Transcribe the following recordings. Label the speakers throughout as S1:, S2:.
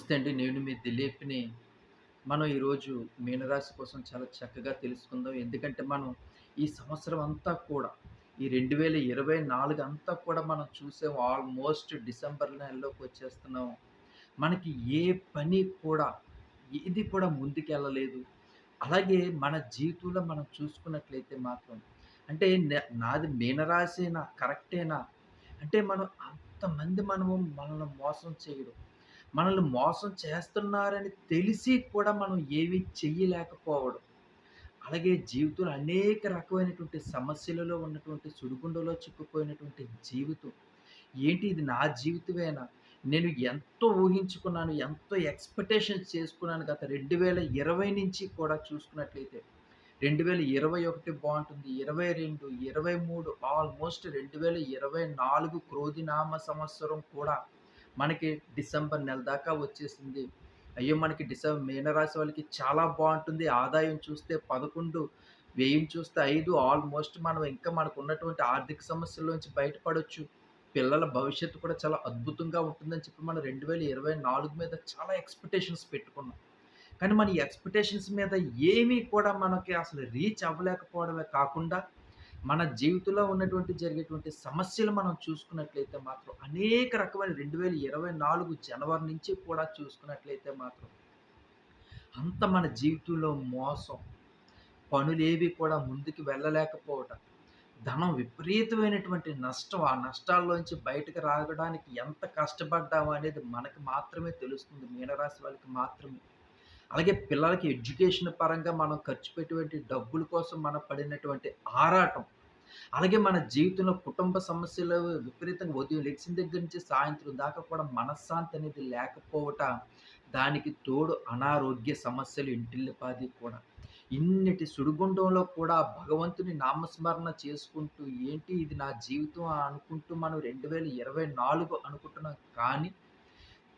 S1: నమస్తే అండి. నేను మీ దిలీప్‌ని. మనం ఈరోజు మీనరాశి కోసం చాలా చక్కగా తెలుసుకుందాం. ఎందుకంటే మనం ఈ సంవత్సరం అంతా కూడా ఈ 2024 అంతా కూడా మనం చూసాం. ఆల్మోస్ట్ డిసెంబర్ నెలలోకి వచ్చేస్తున్నాం. మనకి ఏ పని కూడా ఏది కూడా ముందుకెళ్ళలేదు. అలాగే మన జీవితంలో మనం చూసుకున్నట్లయితే మాత్రం అంటే నాది నాది మీనరాశేనా? కరెక్టేనా? అంటే మనం అంతమంది మనము మనల్ని మోసం చేయడం. మనల్ని మోసం చేస్తున్నారని తెలిసి కూడా మనం ఏవి చెయ్యలేకపోవడం. అలాగే జీవితంలో అనేక రకమైనటువంటి సమస్యలలో ఉన్నటువంటి సుడిగుండంలో చిక్కుపోయినటువంటి జీవితం. ఏంటి ఇది నా జీవితమేనా? నేను ఎంతో ఊహించుకున్నాను. ఎంతో ఎక్స్‌పెక్టేషన్స్ చేసుకున్నాను. గత 2020 నుంచి కూడా చూసుకున్నట్లయితే రెండు వేల ఇరవై ఒకటి బాగుంటుంది ఇరవై రెండు ఇరవై మూడు ఆల్మోస్ట్ 2024 క్రోధినామ సంవత్సరం కూడా మనకి డిసెంబర్ నెల దాకా వచ్చేసింది. అయ్యో! మనకి డిసెంబర్ మీనరాశి వాళ్ళకి చాలా బాగుంటుంది ఆదాయం చూస్తే 11, వ్యయం చూస్తే ఐదు ఆల్మోస్ట్ మనం ఇంకా మనకు ఉన్నటువంటి ఆర్థిక సమస్యల్లోంచి బయటపడొచ్చు. పిల్లల భవిష్యత్తు కూడా చాలా అద్భుతంగా ఉంటుందని చెప్పి మనం 2024 మీద చాలా ఎక్స్‌పెక్టేషన్స్ పెట్టుకున్నాం. కానీ మన ఈ ఎక్స్‌పెక్టేషన్స్ మీద ఏమీ కూడా మనకి అసలు రీచ్ అవ్వలేకపోవడమే కాకుండా, మన జీవితంలో ఉన్నటువంటి జరిగేటువంటి సమస్యలు మనం చూసుకున్నట్లయితే మాత్రం అనేక రకమైన 2024 జనవరి నుంచి కూడా చూసుకున్నట్లయితే మాత్రం అంత మన జీవితంలో మోసం, పనులేవి కూడా ముందుకు వెళ్ళలేకపోవటం, ధనం విపరీతమైనటువంటి నష్టం. ఆ నష్టాల్లోంచి బయటకు రావడానికి ఎంత కష్టపడ్డాము అనేది మనకు మాత్రమే తెలుస్తుంది. మీనరాశి వాళ్ళకి మాత్రమే. అలాగే పిల్లలకి ఎడ్యుకేషన్ పరంగా మనం ఖర్చు పెట్టేటువంటి డబ్బుల కోసం మనం పడినటువంటి ఆరాటం. అలాగే మన జీవితంలో కుటుంబ సమస్యలు విపరీతంగా ఉదయం లెగిసిన దగ్గర నుంచి సాయంత్రం దాకా కూడా మనశ్శాంతి అనేది లేకపోవట, దానికి తోడు అనారోగ్య సమస్యలు ఇంటిల్లిపాది కూడా. ఇన్నిటి సుడిగుండంలో కూడా భగవంతుని నామస్మరణ చేసుకుంటూ ఏంటి ఇది నా జీవితం అనుకుంటూ మనం 2024 అనుకుంటున్నాం. కానీ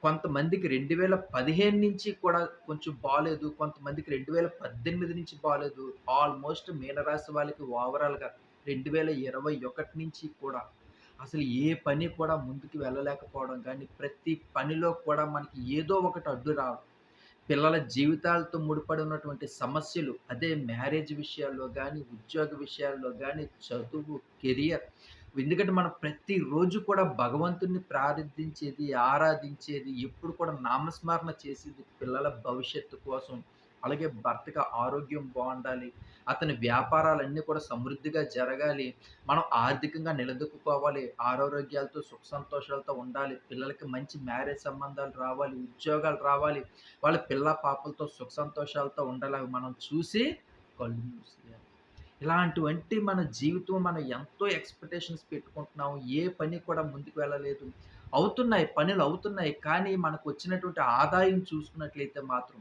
S1: కొంతమందికి 2015 నుంచి కూడా కొంచెం బాగాలేదు కొంతమందికి 2018 నుంచి బాలేదు. ఆల్మోస్ట్ మీనరాశి వాళ్ళకి ఓవరాల్‌గా 2021 నుంచి కూడా అసలు ఏ పని కూడా ముందుకు వెళ్ళలేకపోవడం కానీ ప్రతి పనిలో కూడా మనకి ఏదో ఒకటి అడ్డు రావడం. పిల్లల జీవితాలతో ముడిపడి ఉన్నటువంటి సమస్యలు, అదే మ్యారేజ్ విషయాల్లో కానీ ఉద్యోగ విషయాల్లో కానీ చదువు, కెరియర్ ఎందుకంటే మనం ప్రతిరోజు కూడా భగవంతుడిని ప్రార్థించేది, ఆరాధించేది, ఎప్పుడు కూడా నామస్మరణ చేసేది పిల్లల భవిష్యత్తు కోసం. అలాగే భర్తగా ఆరోగ్యం బాగుండాలి అతని వ్యాపారాలన్నీ కూడా సమృద్ధిగా జరగాలి. మనం ఆర్థికంగా నిలదొక్కుకోవాలి. ఆరోగ్యాలతో, సుఖ సంతోషాలతో ఉండాలి. పిల్లలకి మంచి మ్యారేజ్ సంబంధాలు రావాలి. ఉద్యోగాలు రావాలి. వాళ్ళ పిల్ల పాపలతో సుఖ సంతోషాలతో ఉండాలి. మనం చూసి కళ్ళు మూసేయాలి. ఇలాంటివంటి మన జీవితం మనం ఎంతో ఎక్స్‌పెక్టేషన్స్ పెట్టుకుంటున్నాం. ఏ పని కూడా ముందుకు వెళ్ళలేదు. అవుతున్నాయి. పనులు అవుతున్నాయి. కానీ మనకు వచ్చినటువంటి ఆదాయం చూసుకున్నట్లయితే మాత్రం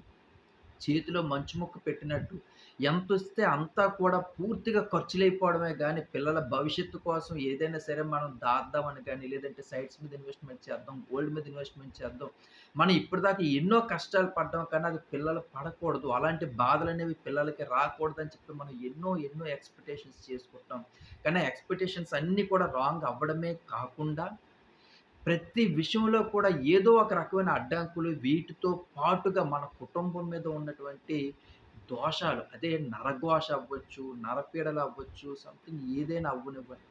S1: చేతిలో మంచు ముక్క పెట్టినట్టు ఎంత వస్తే అంతా కూడా పూర్తిగా ఖర్చులైపోవడమే కానీ పిల్లల భవిష్యత్తు కోసం ఏదైనా సరే మనం దాద్దామని కానీ లేదంటే సైట్స్ మీద ఇన్వెస్ట్‌మెంట్ చేద్దాం, గోల్డ్ మీద ఇన్వెస్ట్‌మెంట్ చేద్దాం. మనం ఇప్పటిదాకా ఎన్నో కష్టాలు పడ్డాం కానీ, అది పిల్లలు పడకూడదు. అలాంటి బాధలు అనేవి పిల్లలకి రాకూడదని చెప్పి మనం ఎన్నో, ఎన్నో ఎక్స్‌పెక్టేషన్స్ చేసుకుంటాం. కానీ ఎక్స్‌పెక్టేషన్స్ అన్నీ కూడా రాంగ్ అవ్వడమే కాకుండా, ప్రతి విషయంలో కూడా ఏదో ఒక రకమైన అడ్డంకులు వీటితో పాటుగా మన కుటుంబం మీద ఉన్నటువంటి దోషాలు అదే నరఘోష అవ్వచ్చు, నరపీడలు అవ్వచ్చు, సంథింగ్ ఏదైనా అవ్వనివ్వండి.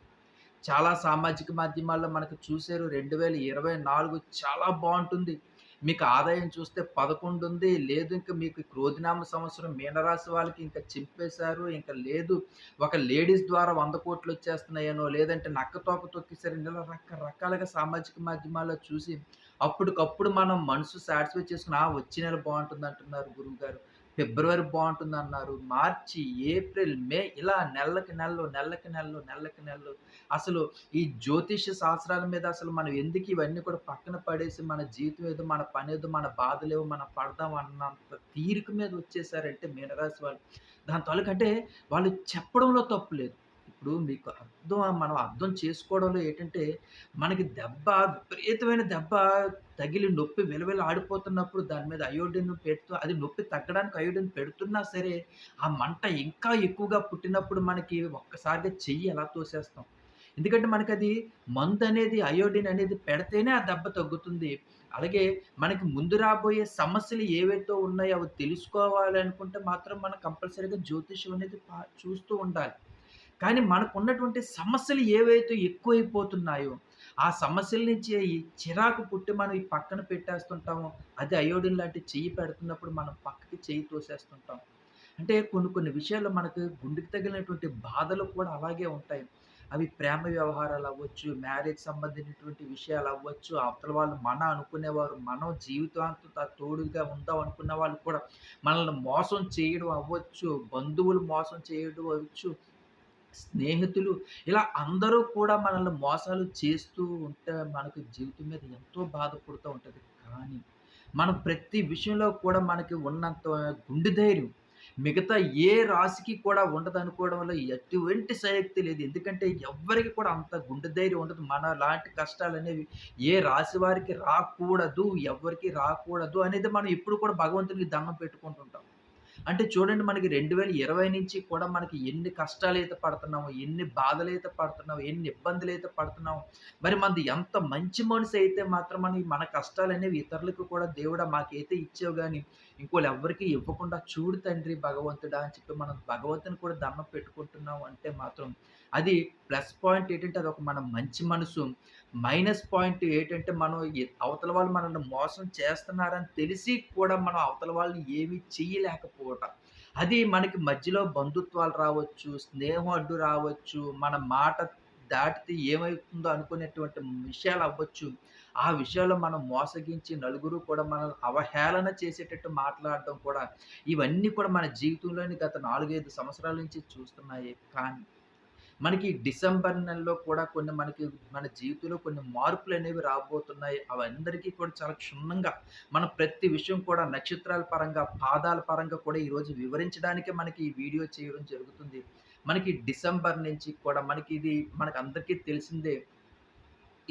S1: చాలా సామాజిక మాధ్యమాల్లో మనకు చూశారు రెండు వేల ఇరవై నాలుగు చాలా బాగుంటుంది మీకు ఆదాయం చూస్తే 11 ఉంది. లేదు ఇంక మీకు క్రోధినామ సంవత్సరం మీనరాశి వాళ్ళకి ఇంకా చింపేశారు. ఇంకా లేదు ఒక లేడీస్ ద్వారా వంద కోట్లు వచ్చేస్తున్నాయనో, లేదంటే నక్క తోక తొక్కేసారు ఇలా రకరకాలుగా సామాజిక మాధ్యమాల్లో చూసి అప్పటికప్పుడు మనం మనసు సాటిస్ఫై చేసుకుని ఆ! వచ్చే నెల గురువు గారు ఫిబ్రవరి బాగుంటుంది అన్నారు మార్చి, ఏప్రిల్, మే ఇలా నెలలకి నెలలు, నెలలకి నెలలు, నెలలకి నెలలు అసలు ఈ జ్యోతిష శాస్త్రాల మీద అసలు మనం ఎందుకు ఇవన్నీ కూడా పక్కన పడేసి మన జీవితం ఏదో, మన పని ఏదో మన బాధలేవో మనం పడదాం అన్నంత తీరిక మీద వచ్చేసారంటే మీనరాశి వాళ్ళు. దాని తాలూకు అంటే వాళ్ళు చెప్పడంలో తప్పు లేదు. ఇప్పుడు మీకు అర్థం మనం అర్థం చేసుకోవడంలో ఏంటంటే, మనకి దెబ్బ విపరీతమైన దెబ్బ తగిలి నొప్పి విలవిల ఆడిపోతున్నప్పుడు దాని మీద అయోడిన్ పెడుతూ అది నొప్పి తగ్గడానికి అయోడిన్ పెడుతున్నా సరే, ఆ మంట ఇంకా ఎక్కువగా పుట్టినప్పుడు మనకి ఒక్కసారిగా చెయ్యి ఎలా తోసేస్తాం. ఎందుకంటే మనకి అది మందు అనేది అయోడిన్ అనేది పెడితేనే ఆ దెబ్బ తగ్గుతుంది. అలాగే మనకి ముందు రాబోయే సమస్యలు ఏవైతే ఉన్నాయో అవి తెలుసుకోవాలనుకుంటే మాత్రం మనం కంపల్సరీగా జ్యోతిష్యం అనేది పా చూస్తూ ఉండాలి. కానీ మనకున్నటువంటి సమస్యలు ఏవైతే ఎక్కువైపోతున్నాయో, ఆ సమస్యల నుంచి ఈ చిరాకు పుట్టి మనం ఈ పక్కన పెట్టేస్తుంటాము అది అయోడిన్ లాంటి చెయ్యి పెడుతున్నప్పుడు మనం పక్కకి చెయ్యి తోసేస్తుంటాం. అంటే కొన్ని కొన్ని విషయాల్లో మనకు గుండెకి తగిలినటువంటి బాధలు కూడా అలాగే ఉంటాయి. అవి ప్రేమ వ్యవహారాలు అవ్వచ్చు మ్యారేజ్ సంబంధించినటువంటి విషయాలవ్వచ్చు, అవతల వాళ్ళు మన అనుకునేవారు, మనం జీవితాంత తోడుగా ఉందాం అనుకున్న వాళ్ళు కూడా మనల్ని మోసం చేయడం అవ్వచ్చు, బంధువులు మోసం చేయడం అవ్వచ్చు, స్నేహితులు ఇలా అందరూ కూడా మనల్ని మోసాలు చేస్తూ ఉంటే మనకు జీవితం మీద ఎంతో బాధపడుతూ ఉంటుంది కానీ మనం ప్రతి విషయంలో కూడా మనకి ఉన్నంత గుండె ధైర్యం మిగతా ఏ రాశికి కూడా ఉండదు వల్ల ఎటువంటి శక్తి లేదు. ఎందుకంటే ఎవ్వరికి కూడా అంత గుండె ధైర్యం ఉండదు. మన లాంటి కష్టాలు అనేవి ఏ రాశి వారికి రాకూడదు, ఎవరికి రాకూడదు అనేది మనం ఎప్పుడు కూడా భగవంతునికి దండం పెట్టుకుంటుంటాం. అంటే చూడండి మనకి 2020 నుంచి కూడా మనకి ఎన్ని కష్టాలు అయితే పడుతున్నామో, ఎన్ని బాధలు అయితే పడుతున్నామో, ఎన్ని ఇబ్బందులు అయితే పడుతున్నామో, మరి మనది ఎంత మంచి మనసైతే మాత్రం మన మన కష్టాలనేవి ఇతరులకు కూడా దేవుడా మాకైతే ఇచ్చావు గానీ, ఇంకోళ్ళెవ్వరికీ ఇవ్వకుండా చూడు తండ్రి భగవంతుడా అని చెప్పి మనం భగవంతుని కూడా దండం పెట్టుకుంటున్నాం అంటే మాత్రం అది ప్లస్ పాయింట్ ఏంటంటే అది ఒక మన మంచి మనసు. మైనస్ పాయింట్ ఏటంటే మనం అవతల వాళ్ళు మనల్ని మోసం చేస్తున్నారని తెలిసి కూడా మనం అవతల వాళ్ళని ఏమి చేయలేకపోవటం అది మనకి మధ్యలో బంధుత్వాలు రావచ్చు, స్నేహం అడ్డు రావచ్చు, మన మాట దాటితే ఏమవుతుందో అనుకునేటువంటి విషయాలు అవ్వచ్చు ఆ విషయాల్లో మనం మోసగించి నలుగురు కూడా మనం అవహేళన చేసేటట్టు మాట్లాడడం కూడా ఇవన్నీ కూడా మన జీవితంలోని గత 4, 5 సంవత్సరాల నుంచి చూస్తున్నాయి కానీ మనకి డిసెంబర్ నెలలో కూడా కొన్ని మనకి మన జీవితంలో కొన్ని మార్పులు అనేవి రాబోతున్నాయి. అవందరికీ కూడా చాలా క్షుణ్ణంగా మనం ప్రతి విషయం కూడా నక్షత్రాల పరంగా, పాదాల పరంగా కూడా ఈరోజు వివరించడానికే మనకి ఈ వీడియో చేయడం జరుగుతుంది. మనకి డిసెంబర్ నుంచి కూడా మనకి ఇది మనకందరికీ తెలిసిందే.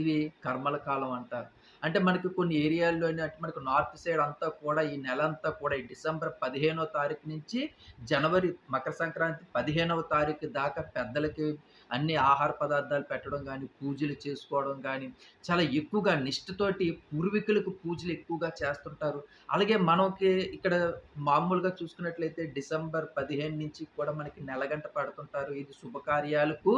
S1: ఇవి కర్మల కాలం అంటారు. అంటే మనకి కొన్ని ఏరియాల్లోని అంటే మనకు నార్త్ సైడ్ అంతా కూడా ఈ నెల అంతా కూడా ఈ డిసెంబర్ 15వ తారీఖు నుంచి జనవరి మకర సంక్రాంతి 15వ తారీఖు దాకా పెద్దలకి అన్ని ఆహార పదార్థాలు పెట్టడం కానీ పూజలు చేసుకోవడం కానీ చాలా ఎక్కువగా నిష్ఠతోటి పూర్వీకులకు పూజలు ఎక్కువగా చేస్తుంటారు. అలాగే మనకి ఇక్కడ మామూలుగా చూసుకున్నట్లయితే డిసెంబర్ 15 నుంచి కూడా మనకి నెలగంట పడుతుంటారు ఇది శుభకార్యాలకు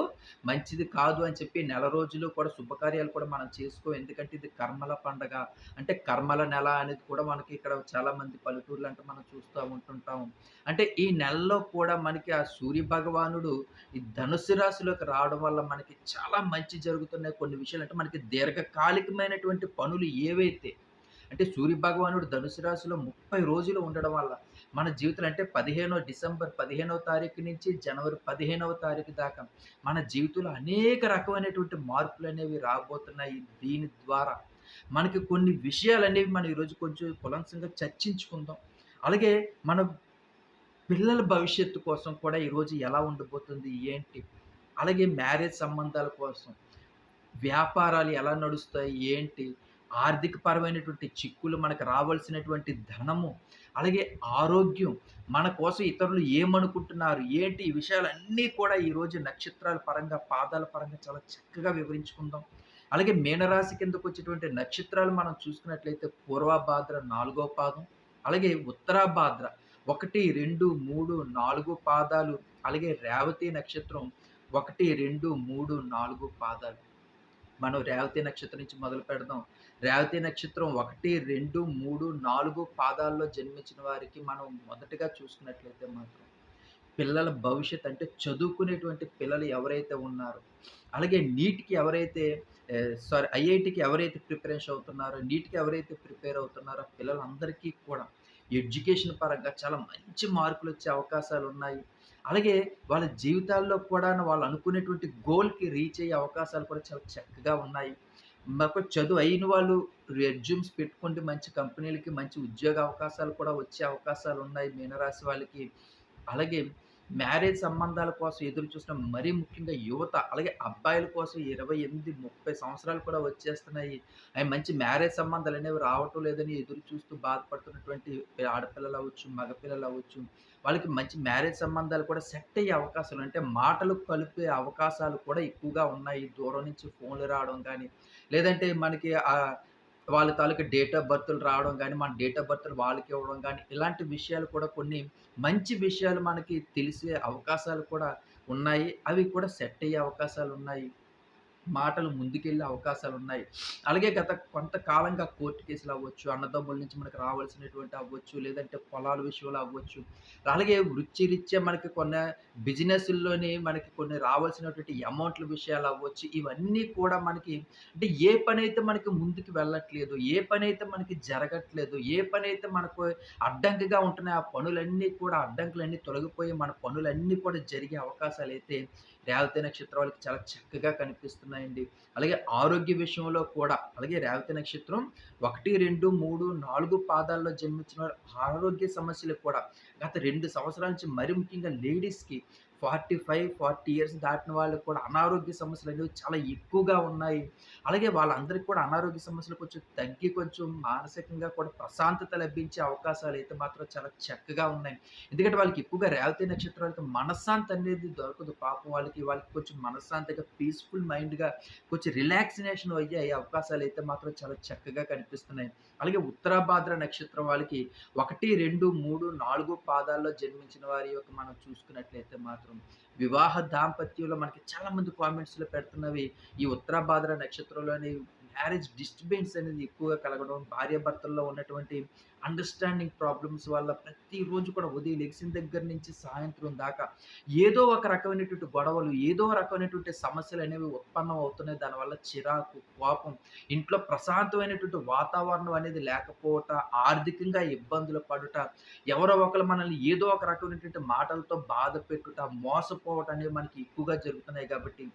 S1: మంచిది కాదు అని చెప్పి నెల రోజులు కూడా శుభకార్యాలు కూడా మనం చేసుకో ఎందుకంటే ఇది కర్మల పండగ. అంటే కర్మల నెల అనేది కూడా మనకి ఇక్కడ చాలామంది పల్లెటూర్లు అంటే మనం చూస్తూ ఉంటుంటాం. అంటే ఈ నెలలో కూడా మనకి ఆ సూర్య భగవానుడు ఈ ధనుస్సు రాశిలోకి రావడం వల్ల మనకి చాలా మంచి జరుగుతున్నాయి కొన్ని విషయాలు. అంటే మనకి దీర్ఘకాలికమైనటువంటి పనులు ఏవైతే అంటే సూర్య భగవానుడు ధనుసు రాశిలో 30 రోజులు ఉండడం వల్ల మన జీవితంలో అంటే 15 డిసెంబర్ 15వ తారీఖు నుంచి జనవరి 15వ తారీఖు దాకా మన జీవితంలో అనేక రకమైనటువంటి మార్పులు అనేవి రాబోతున్నాయి. దీని ద్వారా మనకి కొన్ని విషయాలు అనేవి మనం ఈరోజు కొంచెం కులంసంగా చర్చించుకుందాం. అలాగే మన పిల్లల భవిష్యత్తు కోసం కూడా ఈరోజు ఎలా ఉండబోతుంది? ఏంటి? అలాగే మ్యారేజ్ సంబంధాల కోసం, వ్యాపారాలు ఎలా నడుస్తాయి? ఏంటి? ఆర్థిక పరమైనటువంటి చిక్కులు, మనకు రావాల్సినటువంటి ధనము, అలాగే ఆరోగ్యం, మన కోసం ఇతరులు ఏమనుకుంటున్నారు? ఏంటి? ఈ విషయాలన్నీ కూడా ఈరోజు నక్షత్రాల పరంగా, పాదాల పరంగా చాలా చక్కగా వివరించుకుందాం. అలాగే మీనరాశి కిందకొచ్చేటువంటి నక్షత్రాలు మనం చూసుకున్నట్లయితే పూర్వభాద్ర నాలుగో పాదం, అలాగే ఉత్తరాభాద్ర 1, 2, 3, 4 పాదాలు, అలాగే రేవతి నక్షత్రం 1, 2, 3, 4 పాదాలు. మనం రేవతి నక్షత్రం నుంచి మొదలు పెడదాం. రేవతి నక్షత్రం 1, 2, 3, 4 పాదాల్లో జన్మించిన వారికి మనం మొదటగా చూసుకున్నట్లయితే మాత్రం పిల్లల భవిష్యత్ అంటే చదువుకునేటువంటి పిల్లలు ఎవరైతే ఉన్నారో, అలాగే నీట్‌కి ఎవరైతే సారీ ఐఐటికి ఎవరైతే ప్రిపరేషన్ అవుతున్నారో, నీట్‌కి ఎవరైతే ప్రిపేర్ అవుతున్నారో పిల్లలందరికీ కూడా ఎడ్యుకేషన్ పరంగా చాలా మంచి మార్కులు వచ్చే అవకాశాలు ఉన్నాయి అలాగే వాళ్ళ జీవితాల్లో కూడా వాళ్ళు అనుకునేటువంటి గోల్‌కి రీచ్ అయ్యే అవకాశాలు కూడా చాలా చక్కగా ఉన్నాయి. మాకు చదువు అయిన వాళ్ళు రెజ్యూమ్స్ పెట్టుకుంటే మంచి కంపెనీలకి మంచి ఉద్యోగ అవకాశాలు కూడా వచ్చే అవకాశాలు ఉన్నాయి మీనరాశి వాళ్ళకి. అలాగే మ్యారేజ్ సంబంధాల కోసం ఎదురు చూసిన మరీ ముఖ్యంగా యువత, అలాగే అబ్బాయిల కోసం 28, 30 సంవత్సరాలు కూడా వచ్చేస్తున్నాయి. అవి మంచి మ్యారేజ్ సంబంధాలు అనేవి రావటం లేదని ఎదురు చూస్తూ బాధపడుతున్నటువంటి మగపిల్లలు అవ్వచ్చు వాళ్ళకి మంచి మ్యారేజ్ సంబంధాలు కూడా సెట్ అయ్యే అవకాశాలు అంటే మాటలు కలిపే అవకాశాలు కూడా ఎక్కువగా ఉన్నాయి. దూరం నుంచి ఫోన్‌లు రావడం కానీ లేదంటే మనకి వాళ్ళ తాలూకా డేట్ ఆఫ్ బర్త్‌లు రావడం కానీ మన డేట్ ఆఫ్ బర్త్‌లు వాళ్ళకి ఇవ్వడం కానీ ఇలాంటి విషయాలు కూడా కొన్ని మంచి విషయాలు మనకి తెలిసే అవకాశాలు కూడా ఉన్నాయి. అవి కూడా సెట్ అయ్యే అవకాశాలు ఉన్నాయి మాటలు ముందుకెళ్ళే అవకాశాలున్నాయి. అలాగే గత కొంతకాలంగా కోర్టు కేసులవ్వచ్చు, అన్నదమ్ముల నుంచి మనకు రావాల్సినటువంటి అవ్వచ్చు, లేదంటే పొలాల విషయంలో అవ్వచ్చు, అలాగే వృత్తిరీత్యా మనకి కొన్ని బిజినెస్‌ల్లోని మనకి కొన్ని రావాల్సినటువంటి అమౌంట్‌ల విషయాలు అవ్వచ్చు ఇవన్నీ కూడా మనకి అంటే ఏ పనైతే మనకి ముందుకు వెళ్ళట్లేదు, ఏ పనైతే మనకి జరగట్లేదు, ఏ పనైతే మనకు అడ్డంకిగా ఉంటున్నాయో, ఆ పనులన్నీ కూడా అడ్డంకులన్నీ తొలగిపోయి, మన పనులన్నీ కూడా జరిగే అవకాశాలు అయితే రేవతి నక్షత్రం వాళ్ళకి చాలా చక్కగా కనిపిస్తున్నాయండి. అలాగే ఆరోగ్య విషయంలో కూడా అలాగే రేవతి నక్షత్రం 1, 2, 3, 4 పాదాల్లో జన్మించిన ఆరోగ్య సమస్యలు కూడా గత రెండు సంవత్సరాల నుంచి మరి ముఖ్యంగా లేడీస్‌కి 45, 40 ఇయర్స్ దాటిన వాళ్ళకి కూడా అనారోగ్య సమస్యలు అనేవి చాలా ఎక్కువగా ఉన్నాయి. అలాగే వాళ్ళందరికీ కూడా అనారోగ్య సమస్యలు కొంచెం తగ్గి కొంచెం మానసికంగా కూడా ప్రశాంతత లభించే అవకాశాలు అయితే మాత్రం చాలా చక్కగా ఉన్నాయి. ఎందుకంటే వాళ్ళకి ఎక్కువగా రేవతి నక్షత్రం వాళ్ళకి మనశ్శాంతి అనేది దొరకదు పాపం వాళ్ళకి. వాళ్ళకి కొంచెం మనశ్శాంతిగా పీస్‌ఫుల్ మైండ్‌గా కొంచెం రిలాక్సినేషన్ అయ్యే అవకాశాలు అయితే మాత్రం చాలా చక్కగా కనిపిస్తున్నాయి. అలాగే ఉత్తరాభాద్ర నక్షత్రం వాళ్ళకి 1, 2, 3, 4 పాదాల్లో జన్మించిన వారి యొక్క మనం చూసుకున్నట్లయితే మాత్రం వివాహ దాంపత్యంలో మనకి చాలామంది కామెంట్స్‌లో పెడుతున్నవి. ఈ ఉత్తరాభాద్ర నక్షత్రంలోని మ్యారేజ్ డిస్టర్బెన్స్ అనేది ఎక్కువగా కలగడం, భార్యాభర్తల్లో ఉన్నటువంటి అండర్‌స్టాండింగ్ ప్రాబ్లమ్స్ వల్ల ప్రతిరోజు కూడా ఉదయం లెగిసిన దగ్గర నుంచి సాయంత్రం దాకా ఏదో ఒక రకమైనటువంటి గొడవలు, ఏదో రకమైనటువంటి సమస్యలు అనేవి ఉత్పన్నం అవుతున్నాయి. దానివల్ల చిరాకు, కోపం, ఇంట్లో ప్రశాంతమైనటువంటి వాతావరణం అనేది లేకపోవట, ఆర్థికంగా ఇబ్బందులు పడుట, ఎవరో ఒకరు మనల్ని ఏదో ఒక రకమైనటువంటి మాటలతో బాధ పెట్టుట, మోసపోవటం అనేవి మనకి ఎక్కువగా జరుగుతున్నాయి కాబట్టి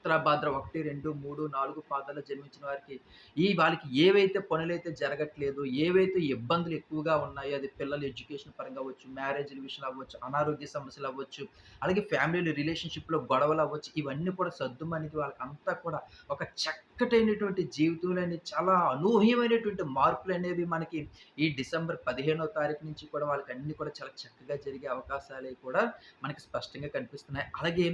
S1: ఉత్తరాభాద్ర ఒకటి రెండు మూడు నాలుగు పాదాలు జన్మించిన వారికి ఈ వాళ్ళకి ఏవైతే పనులైతే జరగట్లేదు, ఏవైతే ఇబ్బందులు ఎక్కువగా ఉన్నాయో అది పిల్లలు ఎడ్యుకేషన్ పరంగా అవ్వచ్చు, మ్యారేజ్ విషయంలో అవ్వచ్చు, అనారోగ్య సమస్యలు అవ్వచ్చు, అలాగే ఫ్యామిలీ రిలేషన్‌షిప్‌లో గొడవలు అవ్వచ్చు, ఇవన్నీ కూడా సద్దుమణిగి వాళ్ళకంతా కూడా ఒక చక్కటైనటువంటి జీవితంలోని చాలా అనూహ్యమైనటువంటి మార్పులు అనేవి మనకి ఈ డిసెంబర్ 15వ తారీఖు నుంచి కూడా వాళ్ళకి అన్నీ కూడా చాలా చక్కగా జరిగే అవకాశాలు కూడా మనకి స్పష్టంగా కనిపిస్తున్నాయి. అలాగే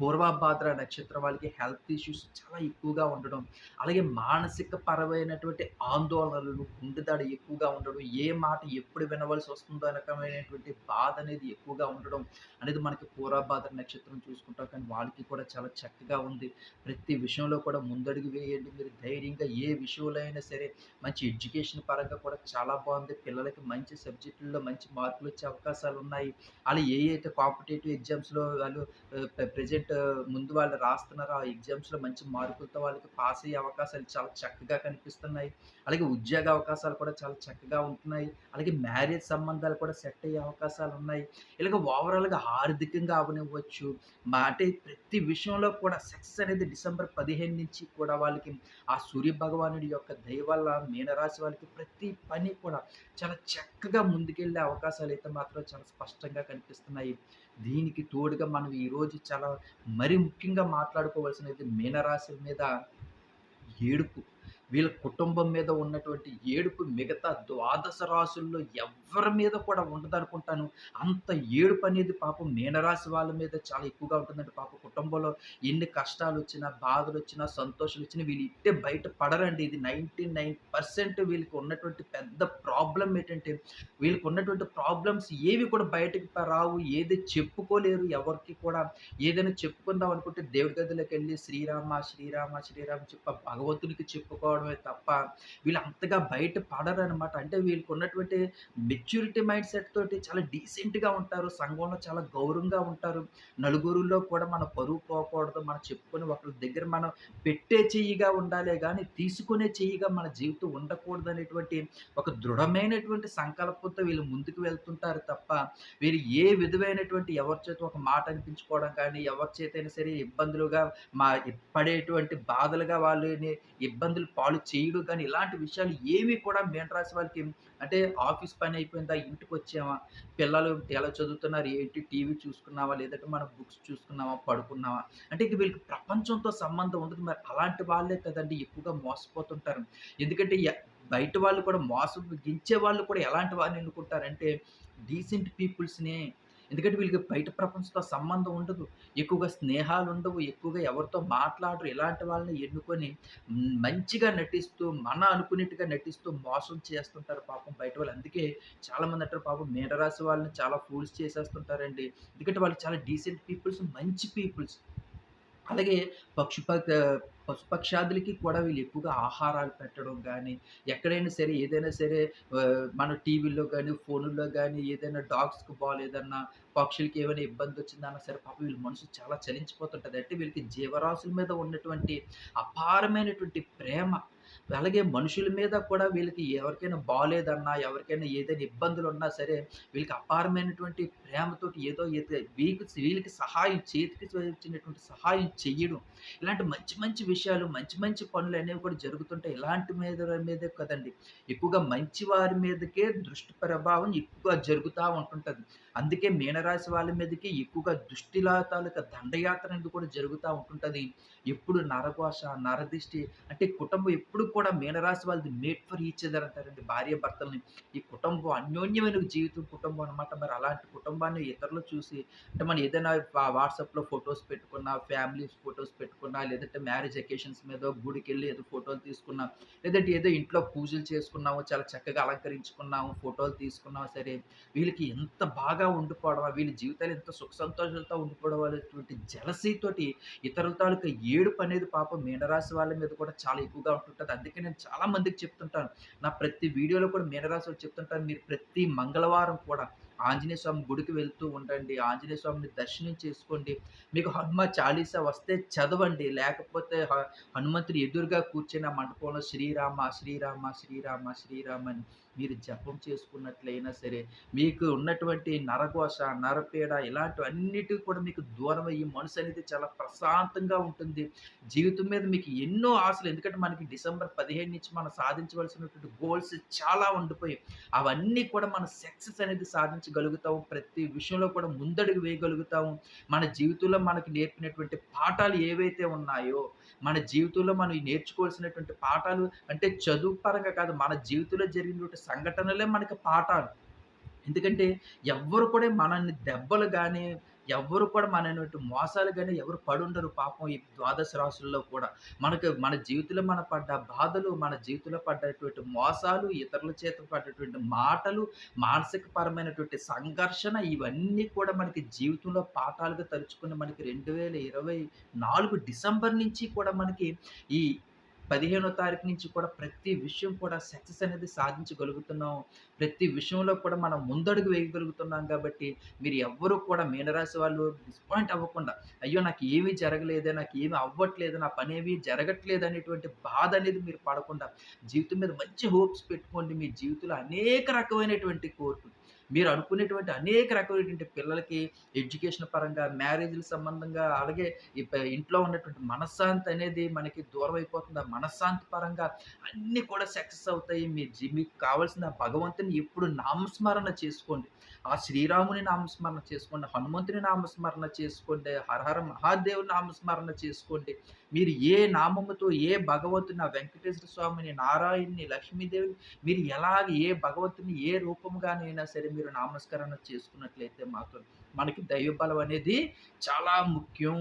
S1: పూర్వభాద్ర నక్షత్రం వాళ్ళకి హెల్త్ ఇష్యూస్ చాలా ఎక్కువగా ఉండడం, అలాగే మానసిక పరమైనటువంటి ఆందోళనలు, గుండెదడ ఎక్కువగా ఉండడం, ఏ మాట ఎప్పుడు వినవలసి వస్తుందో అనకమైనటువంటి రకమైనటువంటి బాధ అనేది ఎక్కువగా ఉండడం అనేది మనకి పూర్వభాద్ర నక్షత్రం చూసుకుంటాం. కానీ వాళ్ళకి కూడా చాలా చక్కగా ఉంది. ప్రతి విషయంలో కూడా ముందడుగు వేయండి. మీరు ధైర్యంగా ఏ విషయంలో అయినా సరే మంచి ఎడ్యుకేషన్ పరంగా కూడా చాలా బాగుంది. పిల్లలకి మంచి సబ్జెక్టుల్లో మంచి మార్కులు వచ్చే అవకాశాలు ఉన్నాయి అలా ఏ అయితే కాంపిటేటివ్ ఎగ్జామ్స్‌లో వాళ్ళు ప్రజెంట్ గవర్నమెంట్ ముందు వాళ్ళు రాస్తున్నారు ఆ ఎగ్జామ్స్‌లో మంచి మార్కులతో వాళ్ళకి పాస్ అయ్యే అవకాశాలు చాలా చక్కగా కనిపిస్తున్నాయి. అలాగే ఉద్యోగ అవకాశాలు కూడా చాలా చక్కగా ఉంటున్నాయి. అలాగే మ్యారేజ్ సంబంధాలు కూడా సెట్ అయ్యే అవకాశాలు ఉన్నాయి ఇలాగ ఓవరాల్‌గా ఆర్థికంగా అవనివ్వచ్చు అంటే ప్రతి విషయంలో కూడా సక్సెస్ అనేది డిసెంబర్ 15 నుంచి కూడా వాళ్ళకి ఆ సూర్య భగవానుడి యొక్క దయ వల్ల మీనరాశి వాళ్ళకి ప్రతి పని కూడా చాలా చక్కగా ముందుకెళ్ళే అయితే మాత్రం చాలా స్పష్టంగా కనిపిస్తున్నాయి. దీనికి తోడుగా మనం ఈరోజు చాలా మరి ముఖ్యంగా మాట్లాడుకోవాల్సినది మీనరాశి మీద ఏడుపు. వీళ్ళ కుటుంబం మీద ఉన్నటువంటి ఏడుపు మిగతా ద్వాదశ రాసుల్లో ఎవరి మీద కూడా ఉండదనుకుంటాను. అంత ఏడుపనేది పాపం మీనరాశి వాళ్ళ మీద చాలా ఎక్కువగా ఉంటుందండి. పాపం కుటుంబంలో ఎన్ని కష్టాలు వచ్చినా బాధలు వచ్చినా సంతోషాలు వచ్చినా వీళ్ళు ఇట్టే బయట పడరండి. ఇది 99% వీళ్ళకి ఉన్నటువంటి పెద్ద ప్రాబ్లం ఏంటంటే, వీళ్ళకి ఉన్నటువంటి ప్రాబ్లమ్స్ ఏవి కూడా బయటకి రావు. ఏది చెప్పుకోలేరు ఎవరికి కూడా. ఏదైనా చెప్పుకుందాం అనుకుంటే దేవుడి గదిలోకెళ్ళి శ్రీరామ, శ్రీరామ, శ్రీరామ చెప్ప భగవంతునికి చెప్పుకోవడం చెప్పుకోవడమే తప్ప, వీళ్ళు అంతగా బయట పడరనమాట. అంటే వీళ్ళకి ఉన్నటువంటి మెచ్యూరిటీ మైండ్ సెట్ తోటి చాలా డీసెంట్‌గా ఉంటారు. సంఘంలో చాలా గౌరవంగా ఉంటారు. నలుగురిలో కూడా మన పరువు పోకూడదు. మనం చెప్పుకొని ఒకరి దగ్గర మనం పెట్టే చెయ్యిగా ఉండాలి కానీ తీసుకునే చెయ్యిగా మన జీవితం ఉండకూడదనేటువంటి ఒక దృఢమైనటువంటి సంకల్పంతో వీళ్ళు ముందుకు వెళ్తుంటారు తప్ప, వీళ్ళు ఏ విధమైనటువంటి ఎవరి చేత ఒక మాట అనిపించుకోవడం కానీ, ఎవరి చేతైనా సరే ఇబ్బందులుగా మా పడేటువంటి బాధలుగా వాళ్ళని ఇబ్బందులు పాలు వాళ్ళు చేయడం కానీ, ఇలాంటి విషయాలు ఏవి కూడా మీనరాశి వాళ్ళకి? అంటే ఆఫీస్ పని అయిపోయిందా, ఇంటికి వచ్చామా? పిల్లలు ఎలా చదువుతున్నారు, ఏంటి, టీవీ చూసుకున్నావా, లేదంటే మనం బుక్స్ చూసుకున్నామా, పడుకున్నామా, అంటే ఇక వీళ్ళకి ప్రపంచంతో సంబంధం ఉండదు. మరి అలాంటి వాళ్ళే కదండి ఎక్కువగా మోసపోతుంటారు. ఎందుకంటే బయట వాళ్ళు కూడా మోసం గించే వాళ్ళు కూడా ఎలాంటి వారిని ఎన్నుకుంటారంటే, డీసెంట్ పీపుల్స్‌ని ఎందుకంటే వీళ్ళకి బయట ప్రపంచంతో సంబంధం ఉండదు. ఎక్కువగా స్నేహాలు ఉండవు ఎక్కువగా ఎవరితో మాట్లాడరు. ఇలాంటి వాళ్ళని ఎన్నుకొని మంచిగా నటిస్తూ, మన అనుకున్నట్టుగా నటిస్తూ మోసం చేస్తుంటారు పాపం బయట వాళ్ళు. అందుకే చాలామంది అంటారు పాపం మేడరాశి వాళ్ళని చాలా ఫూల్స్ చేసేస్తుంటారండి. ఎందుకంటే వాళ్ళు చాలా డీసెంట్ పీపుల్స్, మంచి పీపుల్స్. అలాగే పక్షుపక పశుపక్షాదులకి కూడా వీళ్ళు ఎక్కువగా ఆహారాలు పెట్టడం కానీ ఎక్కడైనా సరే ఏదైనా సరే మన టీవీల్లో కానీ ఫోన్లో కానీ ఏదైనా డాగ్స్‌కి బాలేదన్నా, పక్షులకి ఏమైనా ఇబ్బంది వచ్చిందన్నా సరే పాప వీళ్ళ మనసు చాలా చలించిపోతుంటుంది. అంటే వీళ్ళకి జీవరాశుల మీద ఉన్నటువంటి అపారమైనటువంటి ప్రేమ అలాగే మనుషుల మీద కూడా వీళ్ళకి ఎవరికైనా బాలేదన్నా, ఎవరికైనా ఏదైనా ఇబ్బందులు ఉన్నా సరే, వీళ్ళకి అపారమైనటువంటి ప్రేమతోటి ఏదో వీళ్ళకి వీకు వీళ్ళకి సహాయం చేతికి వచ్చినటువంటి సహాయం చెయ్యడం. ఇలాంటి మంచి మంచి విషయాలు, మంచి మంచి పనులు అనేవి కూడా జరుగుతుంటాయి. ఇలాంటి మీద మీదే కదండి ఎక్కువగా మంచి వారి మీదకే దృష్టి ప్రభావం ఎక్కువగా జరుగుతూ ఉంటుంటుంది అందుకే మీనరాశి వాళ్ళ మీదకి ఎక్కువగా దుష్టిలా తాలూకా దండయాత్ర అనేది కూడా జరుగుతూ ఉంటుంటుంది ఎప్పుడు నరఘోష, నరదిష్టి అంటే కుటుంబం ఎప్పుడు కూడా మీనరాశి వాళ్ళది మేట్ ఫర్ ఈచ్ అదర్ అంటారండి భార్యాభర్తల్ని. ఈ కుటుంబం అన్యోన్యమైన జీవితం కుటుంబం అనమాట. మరి అలాంటి కుటుంబాన్ని ఇతరులు చూసి అంటే మనం ఏదైనా వాట్సాప్‌లో ఫొటోస్ పెట్టుకున్నా, ఫ్యామిలీ ఫొటోస్ పెట్టుకున్నా, లేదంటే మ్యారేజ్ అకేషన్స్ గుడికి గుడికెళ్ళి ఏదో ఫోటోలు తీసుకున్నా, లేదంటే ఏదో ఇంట్లో పూజలు చేసుకున్నాము, చాలా చక్కగా అలంకరించుకున్నాము, ఫోటోలు తీసుకున్నాము సరే, వీళ్ళకి ఎంత బాగా ఉండిపోవడం, వీళ్ళ జీవితాలు ఎంత సుఖ సంతోషాలతో ఉండిపోవడం అనేటువంటి జలసీతోటి ఇతరుల తాలూకా ఏడుపనేది పాపం మీనరాశి వాళ్ళ మీద కూడా చాలా ఎక్కువగా ఉంటుంటుంది అందుకే నేను చాలా మందికి చెప్తుంటాను. నా ప్రతి వీడియోలో కూడా మీనరాశి చెప్తుంటాను. మీరు ప్రతి మంగళవారం కూడా ఆంజనేయ స్వామి గుడికి వెళ్తూ ఉండండి. ఆంజనేయ స్వామిని దర్శనం చేసుకోండి. మీకు హనుమ చాలీసా వస్తే చదవండి. లేకపోతే హ ఎదురుగా కూర్చున్న మండపంలో శ్రీరామ, శ్రీరామ, శ్రీరామ, శ్రీరామ అని మీరు జపం చేసుకున్నట్లయినా సరే, మీకు ఉన్నటువంటి నరఘోష, నరపీడ ఇలాంటివన్నిటికి కూడా మీకు దూరం అయ్యి మనసు అనేది చాలా ప్రశాంతంగా ఉంటుంది. జీవితం మీద మీకు ఎన్నో ఆశలు ఎందుకంటే మనకి డిసెంబర్ 15 నుంచి మనం సాధించవలసినటువంటి గోల్స్ చాలా ఉండిపోయి అవన్నీ కూడా మన సక్సెస్ అనేది సాధించగలుగుతాము. ప్రతి విషయంలో కూడా ముందడుగు వేయగలుగుతాము. మన జీవితంలో మనకి నేర్పినటువంటి పాఠాలు ఏవైతే ఉన్నాయో, మన జీవితంలో మనం నేర్చుకోవాల్సినటువంటి పాఠాలు అంటే చదువు పరంగా కాదు, మన జీవితంలో జరిగినటువంటి సంఘటనలే మనకి పాఠాలు. ఎందుకంటే ఎవ్వరు కూడా మనల్ని దెబ్బలు కానీ ఎవ్వరు కూడా మన మోసాలు కానీ ఎవరు పడుండరు పాపం ఈ ద్వాదశ రాశుల్లో కూడా. మనకు మన జీవితంలో మన పడ్డ బాధలు, మన జీవితంలో పడ్డటువంటి మోసాలు, ఇతరుల చేత పడ్డటువంటి మాటలు, మానసిక పరమైనటువంటి సంఘర్షణ ఇవన్నీ కూడా మనకి జీవితంలో పాఠాలుగా తలుచుకొని మనకి 2024 డిసెంబర్ నుంచి కూడా మనకి ఈ 15 తారీఖు నుంచి కూడా ప్రతి విషయం కూడా సక్సెస్ అనేది సాధించగలుగుతున్నాం. ప్రతి విషయంలో కూడా మనం ముందడుగు వేయగలుగుతున్నాం కాబట్టి, మీరు ఎవ్వరు కూడా మీనరాశి వాళ్ళు డిస్పాయింట్ అవ్వకుండా, అయ్యో! నాకు ఏమీ జరగలేదే, నాకు ఏమి అవ్వట్లేదు, నా పనేవి జరగట్లేదు అనేటువంటి బాధ అనేది మీరు పడకుండా, జీవితం మీద మంచి హోప్స్ పెట్టుకోండి. మీ జీవితంలో అనేక రకమైనటువంటి కోరికలు మీరు అనుకునేటువంటి అనేక రకమైనటువంటి పిల్లలకి ఎడ్యుకేషన్ పరంగా, మ్యారేజ్‌ల సంబంధంగా, అలాగే ఇంట్లో ఉన్నటువంటి మనశ్శాంతి అనేది మనకి దూరం అయిపోతుంది. ఆ మనశ్శాంతి పరంగా అన్నీ కూడా సక్సెస్ అవుతాయి. మీ మీకు కావాల్సిన భగవంతుని ఎప్పుడు నామస్మరణ చేసుకోండి. ఆ శ్రీరాముని నామస్మరణ చేసుకోండి. హనుమంతుని నామస్మరణ చేసుకోండి. హరహర మహాదేవుని నామస్మరణ చేసుకోండి. మీరు ఏ నామముతో ఏ భగవంతుని వెంకటేశ్వర స్వామిని, నారాయణ్ణి, లక్ష్మీదేవిని మీరు ఎలాగ ఏ భగవంతుని ఏ రూపంగానైనా సరే మీరు నామస్కరణ చేసుకున్నట్లయితే మాత్రం మనకి దైవబలం అనేది చాలా ముఖ్యం.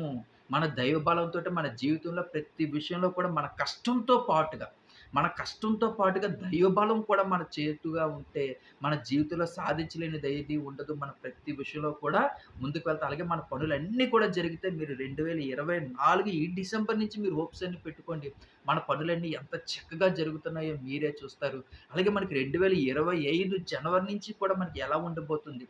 S1: మన దైవబలంతో మన జీవితంలో ప్రతి విషయంలో కూడా మన కష్టంతో పాటుగా, మన కష్టంతో పాటుగా దైవబలం కూడా మన చేతుగా ఉంటే, మన జీవితంలో సాధించలేని దయది ఉండదు. మన ప్రతి విషయంలో కూడా ముందుకు వెళ్తాం. అలాగే మన పనులన్నీ కూడా జరిగితే మీరు 2024 ఈ డిసెంబర్ నుంచి మీరు హోప్స్ అన్ని పెట్టుకోండి. మన పనులన్నీ ఎంత చక్కగా జరుగుతున్నాయో మీరే చూస్తారు. అలాగే మనకి 2025 జనవరి నుంచి కూడా మనకి ఎలా ఉండబోతుంది,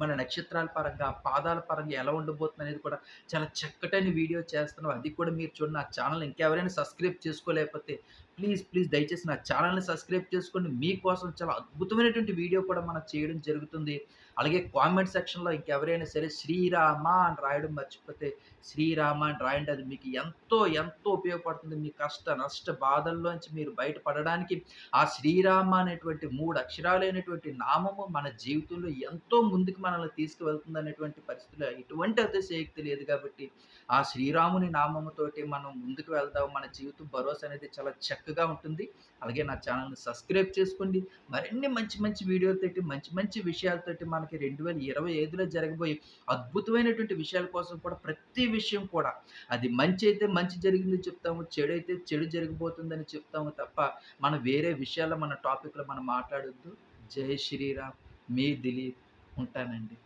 S1: మన నక్షత్రాల పరంగా, పాదాల పరంగా ఎలా ఉండబోతుందనేది కూడా చాలా చక్కటైన వీడియో చేస్తున్నాం. అది కూడా మీరు చూడండి. నా ఛానల్ ఇంకెవరైనా సబ్స్క్రైబ్ చేసుకోలేకపోతే ప్లీజ్, ప్లీజ్ దయచేసి నా ఛానల్ని సబ్స్క్రైబ్ చేసుకోండి. మీకోసం చాలా అద్భుతమైనటువంటి వీడియో కూడా మనం చేయడం జరుగుతుంది. అలాగే కామెంట్ సెక్షన్‌లో ఇంకెవరైనా సరే శ్రీరామ అని రాయడం మర్చిపోతే శ్రీరామ అని రాయండి. అది మీకు ఎంతో, ఎంతో ఉపయోగపడుతుంది. మీ కష్ట, నష్ట బాధల్లోంచి మీరు బయటపడడానికి ఆ శ్రీరామ అనేటువంటి మూడు అక్షరాలైనటువంటి నామము మన జీవితంలో ఎంతో ముందుకు మనల్ని తీసుకువెళ్తుందనేటువంటి పరిస్థితిలో ఎటువంటి అతిశయక్తి లేదు కాబట్టి, ఆ శ్రీరాముని నామముతోటి మనం ముందుకు వెళ్దాం. మన జీవితం భరోసా అనేది చాలా చక్కగా ఉంటుంది. అలాగే నా ఛానల్ని సబ్స్క్రైబ్ చేసుకోండి. మరిన్ని మంచి మంచి వీడియోలతోటి, మంచి మంచి విషయాలతోటి మనకి 2025లో జరగబోయే అద్భుతమైనటువంటి విషయాల కోసం కూడా ప్రతి విషయం కూడా అది మంచి అయితే మంచి జరిగింది చెప్తాము. చెడైతే చెడు జరిగిపోతుందని చెప్తాము తప్ప, మనం వేరే విషయాల్లో మన టాపిక్‌లో మనం మాట్లాడొద్దు. జై శ్రీరామ్. మీ దిలీప్. ఉంటానండి.